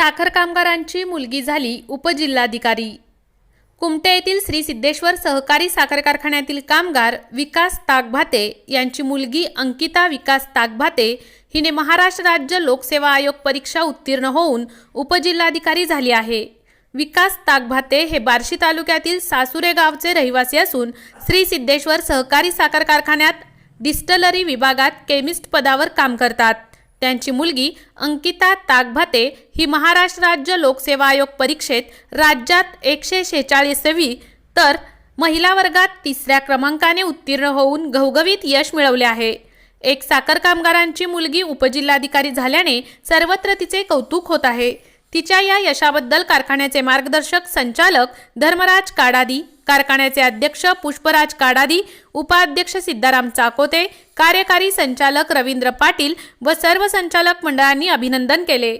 साखर कामगारांची मुलगी झाली उपजिल्हाधिकारी. कुमटे येथील श्री सिद्धेश्वर सहकारी साखर कारखान्यातील कामगार विकास ताकभाते यांची मुलगी अंकिता विकास ताकभाते हिने महाराष्ट्र राज्य लोकसेवा आयोग परीक्षा उत्तीर्ण होऊन उपजिल्हाधिकारी झाली आहे. विकास ताकभाते हे बार्शी तालुक्यातील सासुरे गावचे रहिवासी असून श्री सिद्धेश्वर सहकारी साखर कारखान्यात डिस्टलरी विभागात केमिस्ट पदावर काम करतात. त्यांची मुलगी अंकिता ताकभाते ही महाराष्ट्र राज्य लोकसेवा आयोग परीक्षेत राज्यात एकशे शेहेचाळीसवी तर महिला वर्गात तिसऱ्या क्रमांकाने उत्तीर्ण होऊन घवघवीत यश मिळवले आहे. एक साखर कामगारांची मुलगी उपजिल्हाधिकारी झाल्याने सर्वत्र तिचे कौतुक होत आहे. तिच्या या यशाबद्दल कारखान्याचे मार्गदर्शक संचालक धर्मराज काडादी कारखान्याचे अध्यक्ष पुष्पराज काडादी उपाध्यक्ष सिद्धाराम चाकोते कार्यकारी संचालक रवींद्र पाटील व सर्व संचालक मंडळांनी अभिनंदन केले.